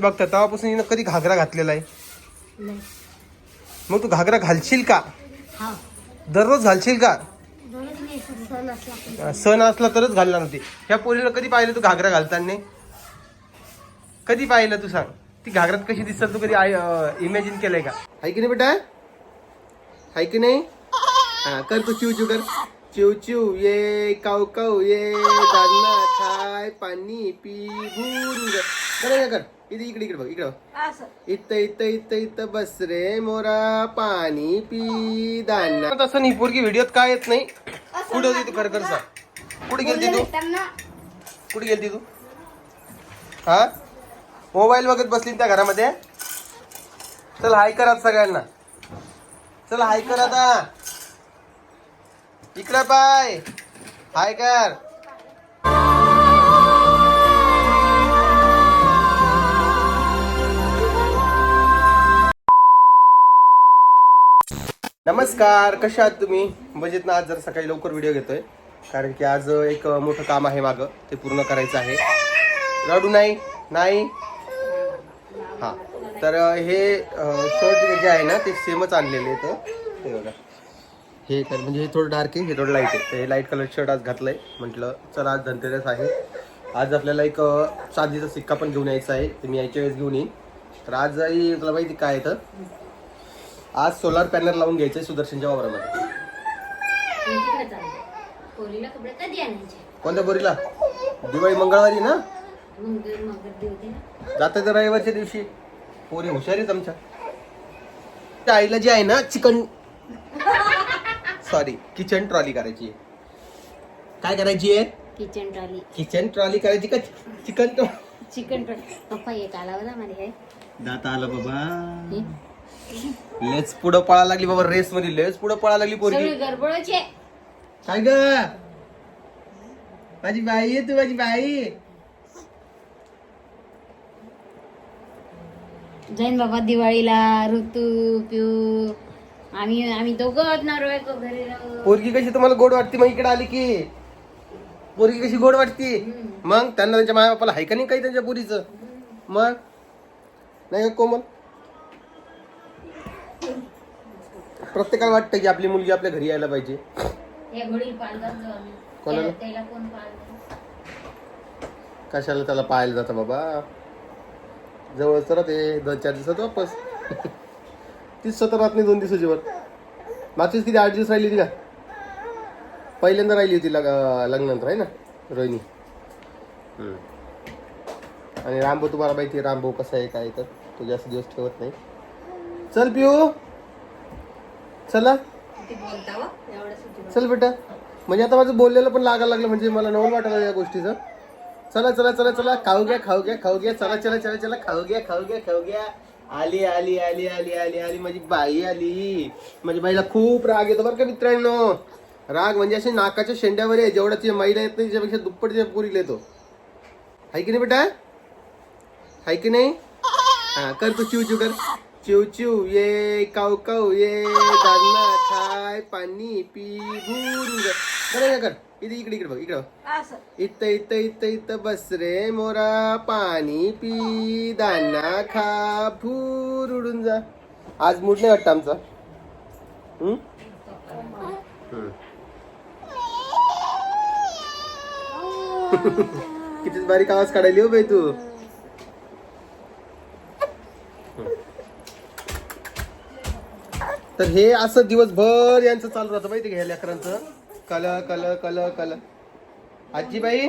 बघता तेव्हापासून हिनं कधी घागरा घातलेला आहे? मग तू घागरा घालशील का? दररोज घालशील का? सण असला तरच घालणार होती. ह्या पोरीला कधी पाहिलं तू घागरा घालताना? कधी पाहिलं तू सांग? ती घागरात कशी दिसत तू कधी इमॅजिन केलंय का? हाय की नाही बेटा? हाय की नाही? हा कर तू चिव चिव कर. चिव चिव ये काऊ काऊ ये दाना खाय पाणी पी भूर कर. इथे इकडे इकडे बघ इकडे बघ. असं. इथं इथं इथं इथं बस रे मोरा पाणी पी दाना. तसं नाही पोरगी व्हिडिओत काय येत नाही. कुठे होती तू खरं खरं सांग. कुठे गेलती तू? कुठे गेलती तू? हा? मोबाईल बघत बसली त्या घरामध्ये? चल हाय कर सगळ्यांना. चल हाय कर आता. इकडे पाय. हाय कर. नमस्कार कशा आहात तुम्ही? मजेत ना आज जर सकाळी लवकर व्हिडिओ घेतोय. कारण की आज एक मोठं काम आहे मागं. ते पूर्ण करायचं आहे. रडू नाही? नाही? हा. तर हे शर्ट जे आहे ना ते सेमच आणलेले तर हे बघा. हे तर म्हणजे हे थोडं डार्क आहे हे थोडं लाइट आहे. तर हे लाइट कलर शर्ट आज घातलंय. म्हटलं चला आज धनतेरस आहे. आज आपल्याला एक अं, चांदीचा सिक्का पण घेऊन यायचा आहे. ते मी यायच्या वेळेस घेऊन येईन. तर आज तुला माहिती काय तर? आज सोलार पॅनल लावून घ्यायचंय सुदर्शनच्या वावरामध्ये. तिकडे चाललंय पोरीला कपडे कधी आणायचे? कोणत्या बोरीला दिवाळी मंगळवारी ना? मग ना. जाते तर रविवारच्या दिवशी. पोरी हुशारीच आमच्या. त्या आईला जी आहे ना चिकन सॉरी किचन ट्रॉली करायची आहे. काय करायची आहे? किचन ट्रॉली किचन ट्रॉली करायची का? चिकन चिकन ट्रॉली पप्पा एक आला होता मध्ये काय दात आलं बाबा? लेच पुढं पळा लागली बाबा रेस मध्ये लेच पुढं पळा लागली पोरगी. गडबडचे काय ग? माझी बाई आहे तू माझी बाई. जाईन बाबा दिवाळीला ऋतू पिऊ. आम्ही आम्ही दोघं असणार घरी राहू पोरगी कशी तुम्हाला गोड वाटते? मग इकडे आली की. पोरगी कशी गोड वाटते? मग त्यांना त्यांच्या माया बापाला हाय का नाही काही त्यांच्या पोरीचं? मग? नाही का कोमल? प्रत्येकाला वाटतं की आपली मुलगी आपल्या घरी यायला पाहिजे. या आम्ही. कोणाला? त्याला कोण कशाला त्याला पाहायला जातं बाबा? जवळ तर ते दोन चार दिवसात वापस. तीच स्वतः राहत नाही दोन दिवसाची वर. मागचीच किती आठ दिवस राहिली होती का पहिल्यांदा राहिली होती लग लग्नानंतर आहे ना रोहिणी? हम्म. आणि रामभाऊ तुम्हाला माहिती आहे रामभाऊ कसा आहे काय तर तो जास्त दिवस ठेवत नाही. चल पिऊ चला. हो? चल बेटा. म्हणजे आता माझं बोललेलं पण लागायला लागलं म्हणजे मला नवल वाटायला या गोष्टीचं. चला चला चला चला. खाऊ घ्या खाऊ घ्या खाऊ घ्या. चला चला चला चला. खाऊ घ्या खाऊ घ्या खाऊ घ्या. आली आली आली आली आली आली. माझी बाई आली. माझी बाईला खूप राग येतो बरं का मित्रांनो. राग म्हणजे असे नाकाच्या शेंड्यावर आहे. जेवढा ती महिला येत नाही त्याच्यापेक्षा दुप्पट त्या पुरीला येतो. हाय की नाही बेटा? हाय की नाही? हा कर तू चिव चिव कर. चिव चिव ये काऊ काऊ ये दाना खाय पाणी पी भूर कर कर. इथे इकडे इकडे बघ इकडे असं. इथं इथं इथं इथं बस रे मोरा पाणी पी दाना खा भूर उडून जा. आज मूड नाही वाटतं आमचा. हम्म? हम्म. किती बारीक आवाज काढायली हो बाई तू. तर हे असं दिवसभर यांचं चालू राहतं माहिती घ्या लेकरांचं? कल कल कल कल आजीबाई?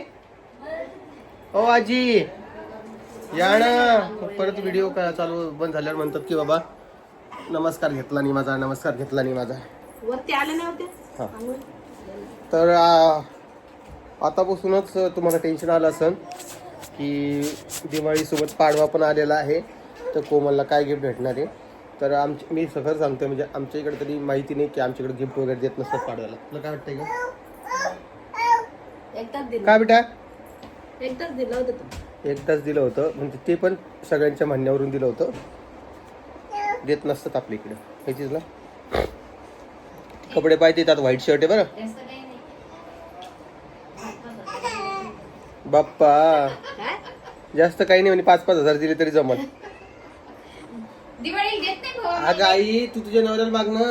ओ आजी! या ना. परत व्हिडिओ चालू बंद झाल्यावर म्हणतात की बाबा नमस्कार घेतला नाही माझा नमस्कार घेतला नाही माझा. वरती आले नाही होते हा. तर आतापासूनच तुम्हाला टेन्शन आलं असेल की दिवाळीसोबत पाडवा पण आलेला आहे. तर कोमलला काय गिफ्ट भेटणार आहे? तर आमची मी सगळं सांगतोय म्हणजे आमच्या इकडे तरी माहिती नाही की आमच्याकडे गिफ्ट वगैरे देत नसतात पाडव्याला. तुला काय वाटतंय का एकदाच दिलं. काय बेटा? एकदाच दिलं होतं तू. एकदाच दिलं होतं. म्हणजे ते पण सगळ्यांच्या म्हणण्यावरून दिलं होतं. देत नसतात आपल्या इकडे. माहितीच ना कपडे पाहिजे त्यात व्हाईट शर्ट आहे बरं. जास्त काही नाही. बाप्पा. जास्त काही नाही म्हणजे पाच पाच हजार दिले तरी जमल दिवाळी देत नाही भाऊ अगं आई तू तुझ्या नवऱ्याला माग ना.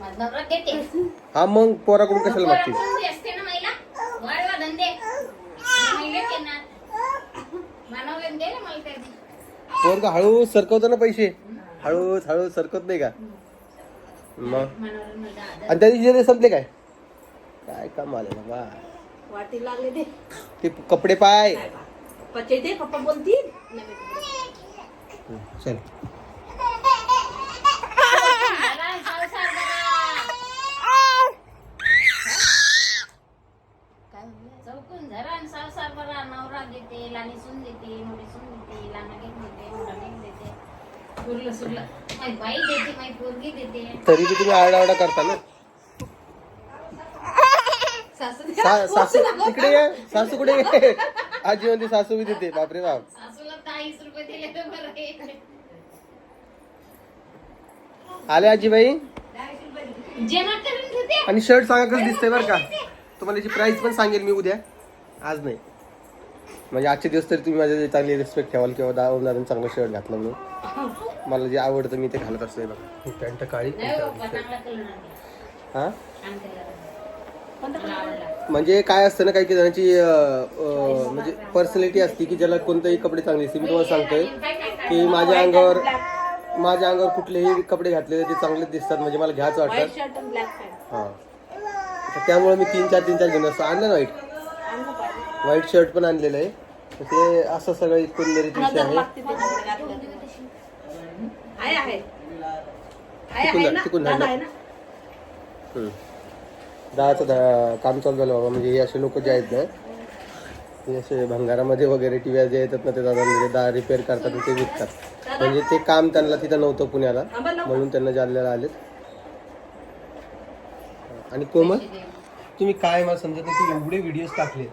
माझा नवरा देते हा मग पोराकडून कशाला मागते पोराकडून असते ना महिला? वाढवा धंदे. महिला ते ना. मानव दे ना मला कधी पोरग हळू सरकवतो ना पैसे. हळूच हळू सरकत नाही का? मग. आणि त्या दिवशी ते संपले काय? काय काम आले बाबा? वाटी लागले ते ते कपडे पाय. पप्पाचे ते पप्पा बोलतील. चल आला संसार बरा. काय म्हणलं? चौकून झरा आणि संसार बरा नवरा देते लाणी सून देते मोठी सून देते लाना केक देते मोठा केक देते पुरलं सुरलं माझी बाई देते माझी पोरगी देते तरी बी तुम्ही आरडाओरडा करता ना. सासू सा- सासू इकडे ये. सासू कुठे ये? आजी म्हणते सासू बी देते. बापरे बाप. आले आजीबाई? जेवण करून घेते. आणि शर्ट सांगा कसं दिसतंय बरं का. तुम्हाला याची प्राइस पण सांगेल मी उद्या. आज नाही. म्हणजे आजचे दिवस तरी तुम्ही माझ्या चांगली रिस्पेक्ट ठेवाल किंवा दावून चांगलं शर्ट घातलं म्हणून. मला जे आवडतं मी ते घालत असतो हे बघा. पॅन्ट काळी नाही हो, चांगला. हा. म्हणजे काय असतं ना काही जणांची म्हणजे पर्सनॅलिटी असते की ज्याला कोणतेही कपडे चांगले दिसते मी तुम्हाला सांगतोय की माझ्या अंगावर माझ्या अंगावर कुठलेही कपडे घातलेले ते चांगलेच दिसतात. म्हणजे मला घ्यायचं वाटतं. हा. तर त्यामुळे मी तीन चार तीन चार घेऊन असतो. आणलं ना पाहिजे व्हाईट शर्ट पण आणलेलं आहे. तर ते असं सगळं एकंदरीत विषय नजर आहे. लागते त्याच्याकडे घातलं आहे आहे. आहे तिकून आहे जा, ना? तिकून जा. दादा आहे ना? हम्म. दहाचं दहा काम चालू झालं बाबा म्हणजे हे असे लोक जे आहेत ना हे असे भंगारामध्ये वगैरे टी व्ही जे येतात ना ते दादा म्हणजे दहा रिपेअर करतात आणि ते विकतात. म्हणजे ते काम त्यांना तिथं नव्हतं पुण्याला थांबा लवकर. म्हणून त्यांना जालन्याला आलेत. आणि कोमल तुम्ही काय मला समजत नाही तू एवढे व्हिडिओज टाकले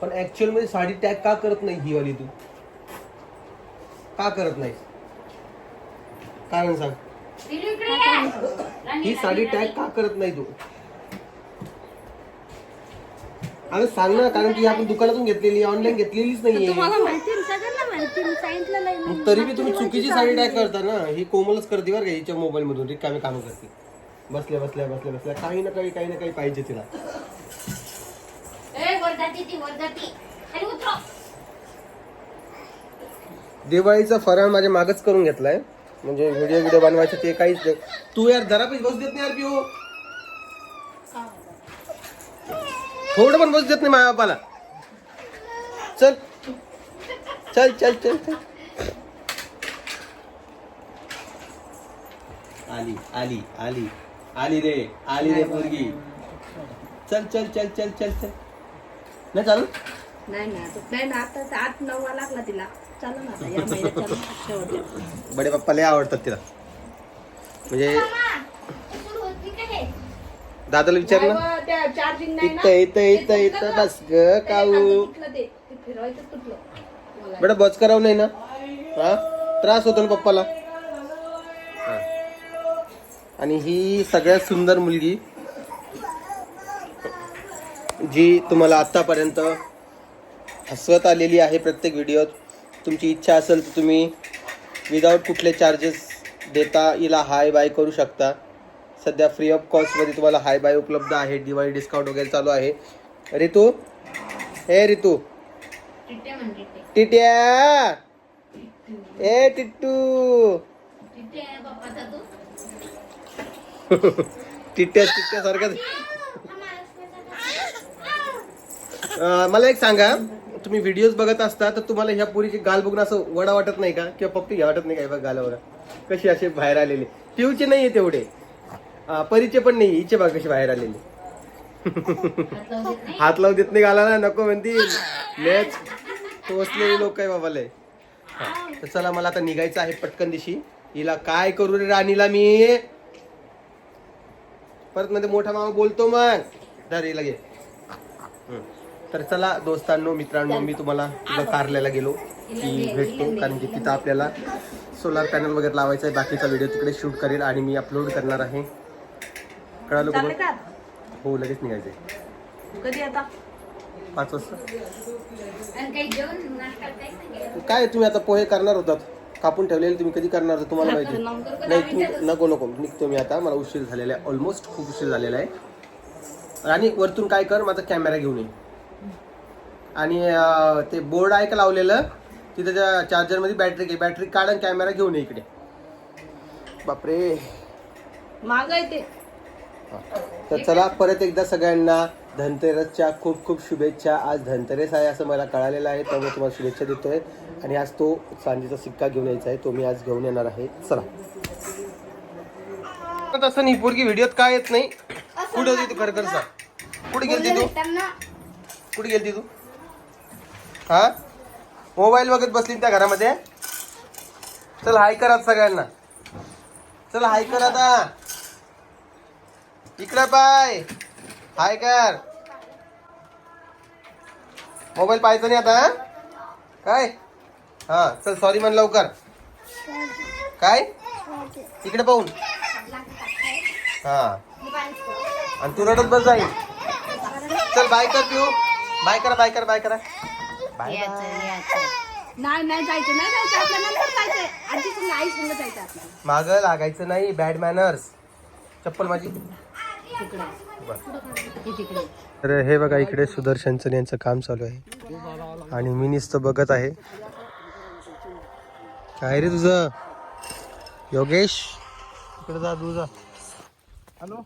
पण ऍक्च्युअलमध्ये साडी टॅग का करत नाही ही वाली तू? का करत नाही? कारण सांग. ही साडी टॅग का करत नाही तू? अरे सांग ना कारण की आपण दुकानातून घेतलेली ऑनलाईन घेतलेलीच नाहीये. मला माहिती आहे, सगळ्यांना माहिती आहे, मी सांगितलेलं आहे ना. मग तरी बी तुम्ही चुकीची साडी टॅग करता ना. ही कोमलच करते बरं का हिच्या मोबाईल मधून. रिकामी कामं करते. बसल्या बसल्या बसल्या बसल्या. काही ना काही काही ना काही पाहिजे तिला. ती वर उतरो. दिवाळीचा फराळ माझ्या मागच करून घेतलाय. म्हणजे व्हिडिओ व्हिडिओ बनवायचं ते काहीच नाही. तू यार जरा पण बस देत नाही यार पिओ थोडं पण बस देत नाही माझ्या बापाला चल. चल चल चल चल. आली आली आली. आली रे आली रे मुलगी चल चल चल चल चल चल. नाही चालू? नाही ना आता- नाही ना आता आठ नववा लागला तिला. चालू ना आता या महिन्यात चालू शेवटच्या. बडे पप्पा लय आवडतात तिला. म्हणजे सुरू होती का? दादाला विचार ना. नाही बा, त्या चार्जिंग नाही ना? इथं इथं इथं इथं बस ग काऊ. तुटलं ते? ते फिरवायचं तुटलं मला बेटा बस करावं नाही ना? हा? त्रास होतो ना पप्पाला? हा. आणि ही सगळ्यात सुंदर मुलगी जी तुम्हाला आतापर्यंत हसवत आलेली आहे प्रत्येक व्हिडिओत. तुमची इच्छा असेल तर तुम्ही विदाऊट कुठले चार्जेस देता हिला हाय बाय करू शकता. सध्या फ्री ऑफ कॉस्टमध्ये तुम्हाला हाय बाय उपलब्ध आहे. दिवाळी डिस्काउंट वगैरे चालू आहे. रितू? हे रितू? टिट्या ए टिट्टू! टिट्टे आहे बाप्पाचा तू. टिट्ट्या टिट्ट्या मला एक सांगा तुम्ही व्हिडिओज बघत असता तर तुम्हाला ह्या पुरीची गाल बघून असं वडा वाटत नाही का? किंवा पप्पी घ्या वाटत नाही का बघ गालावर? कशी असे बाहेर आलेले? पिऊचे नाहीये तेवढे. अं, परीचे पण नाही हिचे बघ कशी बाहेर आलेले. हात लावू देत नाही हात लावू देत नाही गाला ना नको म्हणतील. लेच. टोचलेले लोक आहे बाबाले. तर चला मला आता निघायचं आहे पटकन दिशी. हिला काय करू रे राणीला मी? परत मध्ये मोठा मामा बोलतो मग. धर हिला घे. तर चला दोस्तांनो मित्रांनो मी तुम्हाला कारल्याला गेलो की भेटतो कारण की तिथं आपल्याला सोलार पॅनल वगैरे लावायचं आहे. बाकीचा व्हिडिओ तिकडे शूट करेल आणि मी अपलोड करणार आहे. कळालं का हो लगेच निघायचंय. कधी आता? पाच वाजता. काय तुम्ही आता पोहे करणार होतात? कापून ठेवलेले तुम्ही कधी करणार तुम्हाला माहिती नाही तू नको नको. निघतो मी आता. मला उशीर झालेला आहे. ऑलमोस्ट खूप उशीर झालेला आहे. आणि वरतून काय कर? माझा कॅमेरा घेऊन ये. आणि ते बोर्ड आहे का लावलेलं? तिथं त्या चार्जरमध्ये बॅटरी घे. बॅटरी काढ आणि कॅमेरा घेऊन ये इकडे. बापरे. माग आहे ते. हा. तर चला परत एकदा सगळ्यांना धनतेरसच्या खूप खूप शुभेच्छा. आज धनतेरस आहे असं मला कळालेलं आहे त्यामुळे तुम्हाला शुभेच्छा देतोय. आणि आज तो चांदीचा सिक्का घेऊन यायचा आहे तो मी आज घेऊन येणार आहे. चला. तसं नाही पोरगी व्हिडिओत काय येत नाही? कुठे होती तू? खरं खरं सांग. कुठे गेलती तू? कुठे गेलती तू? हा? मोबाईल बघत बसली त्या घरामध्ये? चल हाय करा सगळ्यांना. चल हाय कर आता. इकडे पाय. हाय कर. मोबाईल पाहायचा नाही आता काय? हा चल सॉरी म्हण लवकर. काय? इकडे पाहून. हा. आणि तू रडत बस जाईल चल बाय कर तू बाय करा बाय करा बाय करा. बाय. नाही नाही जायचं नाही जायचं आपल्याला नंतर जायचंय. आजी संग आई संग जायचं आपल्याला. माग लागायचं नाही बॅड मॅनर्स चप्पल माझी. तर हे बघा इकडे सुदर्शनचं यांचं काम चालू आहे. आणि मी नुसतं बघत आहे. काय रे तुझं? योगेश? इकडे जा तू जा. हॅलो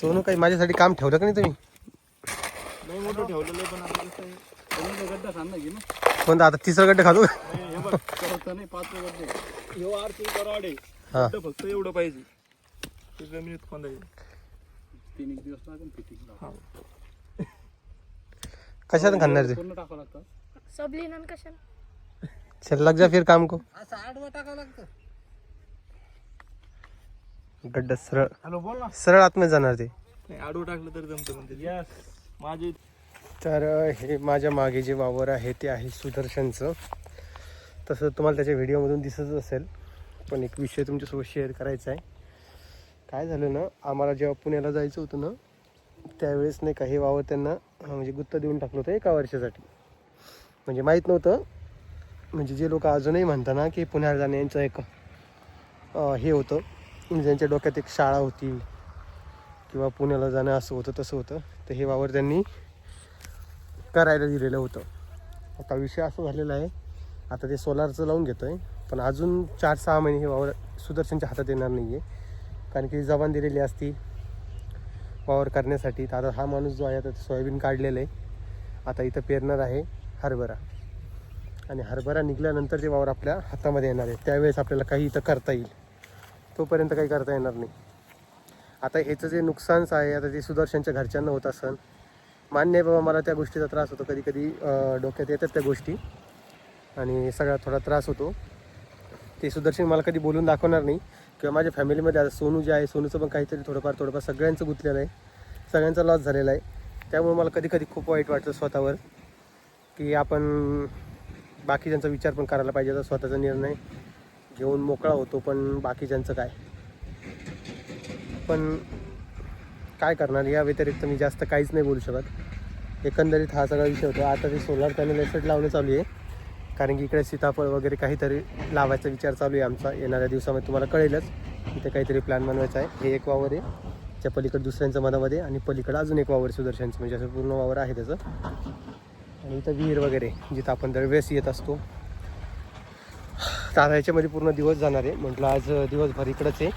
सोनू काही माझ्यासाठी काम ठेवलं का नाही तुम्ही? लय मोठं ठेवलेलं आहे पण आता कसं आहे दोन गड्डा सांग ना घे ना कोणता आता तिसरं गड्डे खातो का? हे हे बघ करत नाही पाच गड्डे ह्यो आरती कराड आहे. हा. गड्डं फक्त एवढं पाहिजे. ते जमिनीत तीन एक दिवस लागेल फिटिंग कशात खाणार ते? पूर्ण टाकावं लागतं. कशा चल लग जा फिर काम को. असं आडवं टाकावं लागतं. गड्डा सरळ. हॅलो बोल ना. सरळ आतमध्ये जाणार ते. नाही आडवं टाकलं तर जमतं म्हणते. यस माझे तर हे माझ्या मागे जे वावर आहे ते आहे सुदर्शनचं. तसं तुम्हाला त्याच्या व्हिडिओमधून दिसत असेल पण एक विषय तुमच्यासोबत शेअर करायचा आहे. काय झालं ना आम्हाला जेव्हा पुण्याला जायचं होतं ना त्यावेळेस नाही का हे वावर त्यांना म्हणजे गुत्त देऊन टाकलं होतं एका वर्षासाठी. म्हणजे माहीत नव्हतं म्हणजे जे लोक अजूनही म्हणतात ना की पुण्याला जाणे यांचं एक हे होतं. म्हणजे त्यांच्या डोक्यात एक शाळा होती. किंवा पुण्याला जाणं असं होतं तसं होतं. तर हे वावर त्यांनी करायला दिलेलं होतं. आता विषय असा झालेला आहे आता ते सोलारचं लावून घेतो आहे पण अजून चार सहा महिने हे वावर सुदर्शनच्या हातात येणार नाही आहे कारण की जबान दिलेली असती वावर करण्यासाठी. तर आता हा माणूस जो आहे आता ते सोयाबीन काढलेलं आहे. आता इथं पेरणार आहे हरभरा. आणि हरभरा निघाल्यानंतर ते वावर आपल्या हातामध्ये येणार आहे. त्यावेळेस आपल्याला काही इथं करता येईल. तोपर्यंत काही करता येणार नाही. आता ह्याचं जे नुकसानच आहे आता ते सुदर्शनच्या घरच्यांना होत असन मान्य आहे बाबा मला त्या गोष्टीचा त्रास होतो. कधी कधी डोक्यात येतात त्या गोष्टी आणि सगळ्यात थोडा त्रास होतो. ते सुदर्शन मला कधी बोलून दाखवणार नाही किंवा माझ्या फॅमिलीमध्ये आता सोनू जे आहे सोनूचं पण काहीतरी थोडंफार थोडंफार सगळ्यांचं गुंतलेलं आहे. सगळ्यांचा लॉस झालेला आहे. त्यामुळे मला कधी कधी खूप वाईट वाटतं स्वतःवर की आपण बाकीच्यांचा विचार पण करायला पाहिजे. तर स्वतःचा निर्णय घेऊन मोकळा होतो पण बाकीच्यांचं काय? पण काय करणार? या व्यतिरिक्त मी जास्त काहीच नाही बोलू शकत. एकंदरीत हा सगळा विषय होतो. आता ते सोलार पॅनल एसेट लावणं चालू आहे. कारण की इकडे सीताफळ वगैरे काहीतरी लावायचा विचार चालू आहे आमचा. येणाऱ्या दिवसामध्ये तुम्हाला कळेलच. इथे काहीतरी प्लॅन बनवायचा आहे. हे एक वावर आहे. त्या पलीकडे दुसऱ्यांचं मनामध्ये आणि पलीकडे अजून एक वावर सुदर्शनचं. म्हणजे असं पूर्ण वावर आहे त्याचं. आणि इथं विहीर वगैरे जिथं आपण दरवेळेस येत असतो. तर ह्याच्यामध्ये पूर्ण दिवस जाणार आहे. म्हटलं आज दिवसभर इकडंच आहे.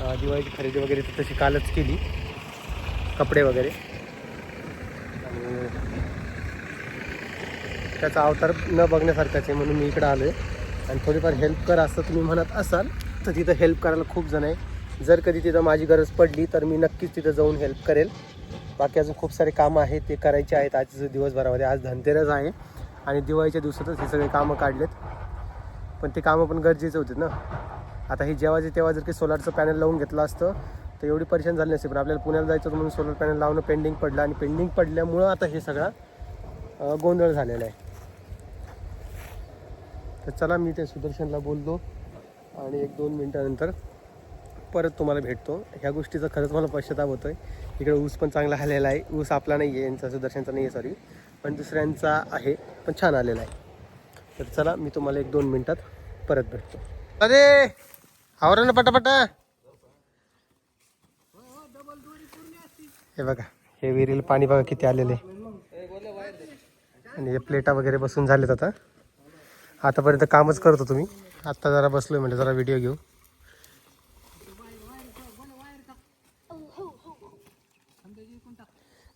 दिवाळीची खरेदी वगैरे तर तशी कालच केली. कपडे वगैरे. आणि त्याचा अवतार न बघण्यासारखाच आहे म्हणून मी इकडं आलो आहे आणि थोडीफार हेल्प करा असं तुम्ही म्हणत असाल तर तिथं हेल्प करायला खूप जण आहे. जर कधी तिथं माझी गरज पडली तर मी नक्कीच तिथं जाऊन हेल्प करेल. बाकी अजून खूप सारे कामं आहेत ते करायचे आहेत. आज दिवसभरामध्ये आज धनतेरस आहे. आणि दिवाळीच्या दिवसातच हे सगळे कामं काढलेत. पण ते कामं पण गरजेचे होते ना. आता हे जेव्हा जे तेव्हा जर की सोलारचं पॅनल लावून घेतलं असतं तर एवढी परेशान झाली नसते पण आपल्याला पुण्याला जायचं म्हणून सोलर पॅनल लावणं पेंडिंग पडलं आणि पेंडिंग पडल्यामुळं आता हे सगळा गोंधळ झालेला आहे. तर चला मी ते सुदर्शनला बोलतो आणि एक दोन मिनटानंतर परत तुम्हाला भेटतो. ह्या गोष्टीचा खरंच मला पश्चाताप होतो आहे इकडे ऊस पण चांगला आलेला आहे. ऊस आपला नाही आहे यांचा सुदर्शनचा नाही आहे सॉरी पण दुसऱ्यांचा आहे पण छान आलेला आहे. तर चला मी तुम्हाला एक दोन मिनटात परत भेटतो. अरे! आवरा ना पटापटा. हे बघा हे विहिरीला पाणी बघा किती आलेले. आणि हे प्लेटा वगैरे बसून झालेत आता. आतापर्यंत कामच करतो तुम्ही आत्ता जरा बसलोय म्हणजे जरा व्हिडिओ घेऊ.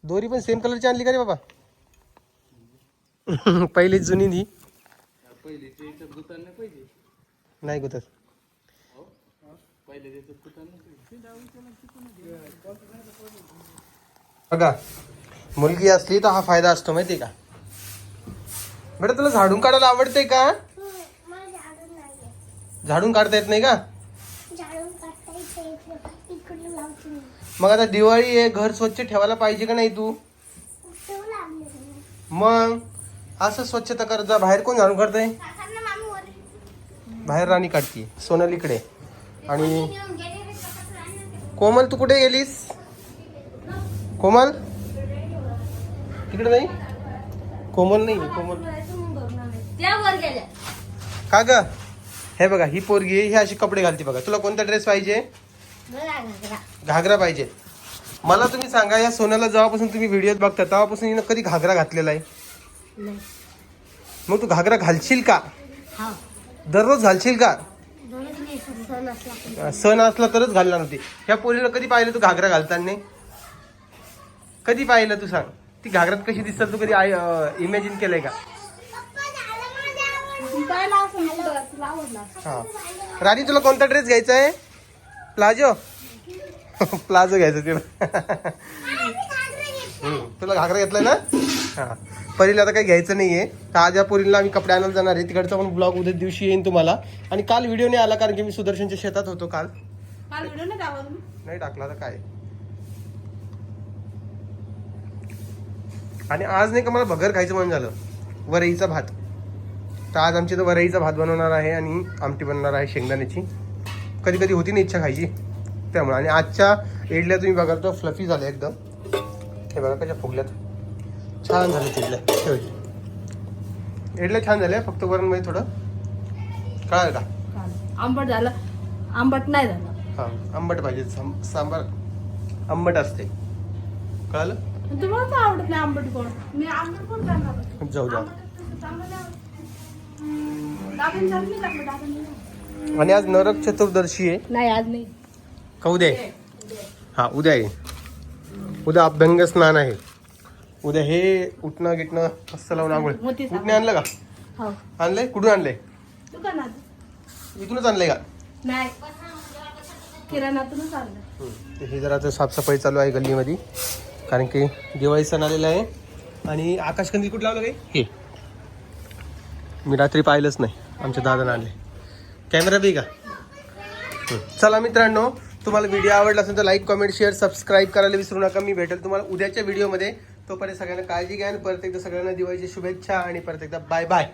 दोरी पण सेम कलरची आणली का रे बाबा? पहिलीच जुनी ती. नाही गुतत. बघा मुलगी असली तर हा फायदा असतो माहिती का? बेटा तुला झाडून काढायला आवडते का? झाडून काढता येत नाही का? मग आता दिवाळी आहे घर स्वच्छ ठेवायला पाहिजे का नाही तू? मग असं स्वच्छता कर जा. बाहेर कोण झाडून काढतंय? बाहेर राणी काढती सोनालीकडे. आणि कोमल तू कुठे गेलीस? कोमल? तिकडे नाही? कोमल नाही कोमल. का ग? हे बघा ही पोरगी ही अशी कपडे घालते बघा. तुला कोणता ड्रेस पाहिजे? घागरा. पाहिजे. मला तुम्ही सांगा या सोन्याला जेव्हापासून तुम्ही व्हिडिओत बघता तेव्हापासून हिनं कधी घागरा घातलेला आहे? मग तू घागरा घालशील का? दररोज घालशील का? सण असला तरच घालणार होती. ह्या पोरीला कधी पाहिलं तू घागरा घालताना? कधी पाहिलं तू सांग? ती घागरात कशी दिसतात तू कधी इमॅजिन केलंय का? हा. राणी तुला कोणता ड्रेस घ्यायचा आहे? प्लाझो प्लाझो घ्यायचं तुला. तुला घागरा घेतलाय ना? हा. परीला आता काही घ्यायचं नाहीये. तर आज या पोरीला आम्ही कपडे आणायला जाणार आहे. तिकडचा पण ब्लॉग उद्या दिवशी येईन तुम्हाला. आणि काल व्हिडिओ नाही आला कारण की मी सुदर्शनच्या शेतात होतो काल. काल व्हिडिओ नाही नाही टाकला तर काय? आणि आज नाही का मला भगर खायचं म्हणून झालं. वरईचा भात. तर आज आमची तर वरईचा भात बनवणार आहे आणि आमटी बनवणार आहे शेंगदाण्याची. कधी कधी होती ना इच्छा खायची. त्यामुळे. आणि आजच्या इडल्या तुम्ही बघाल तर फ्लफी झाल्या एकदम. हे बघा कशा फुगल्यात. छान झाले इडल्या ठेव. इडल्या छान झाल्या फक्त वरणमध्ये थोडं कळालं का. आंबट झालं. आंबट नाही झालं. हां आंबट पाहिजे सां- सांबार आंबट असते. कळालं? पण तुम्हाला तर आवडत नाही आंबट कोण मी आंबट कोण करणार जाऊ द्या. आणि आज नरक चतुर्दशी आहे. नाही आज नाही. का उद्या आहे? हा उद्या आहे. उद्या अभ्यंग स्नान आहे. उद्या हे उठणं गिटणं मस्त लावून आंघोळ. उठणे आणलं का? हो. आणलंय? कुठून आणलंय? दुकानात. इथूनच आणलंय का? नाही. किराणातूनच आणलं हम्म. तर हे जरा आता साफसफाई चालू आहे गल्लीमध्ये. कारण की दिवाळी सण आलेला आहे. आणि आकाशकंदील कुठं लावलं काही हे. मी रात्री पाहिलंच नाही. आमच्या दादाने आणले कॅमेरा बी का? हम्म. चला मित्रांनो तुम्हाला व्हिडिओ आवडला असेल तर लाईक कमेंट शेअर सबस्क्राईब करायला विसरू नका. मी भेटेल तुम्हाला उद्याच्या व्हिडिओमध्ये तोपर्यंत सगळ्यांना काळजी घ्या आणि परत एकदा सगळ्यांना दिवाळीची शुभेच्छा आणि परत एकदा बाय बाय.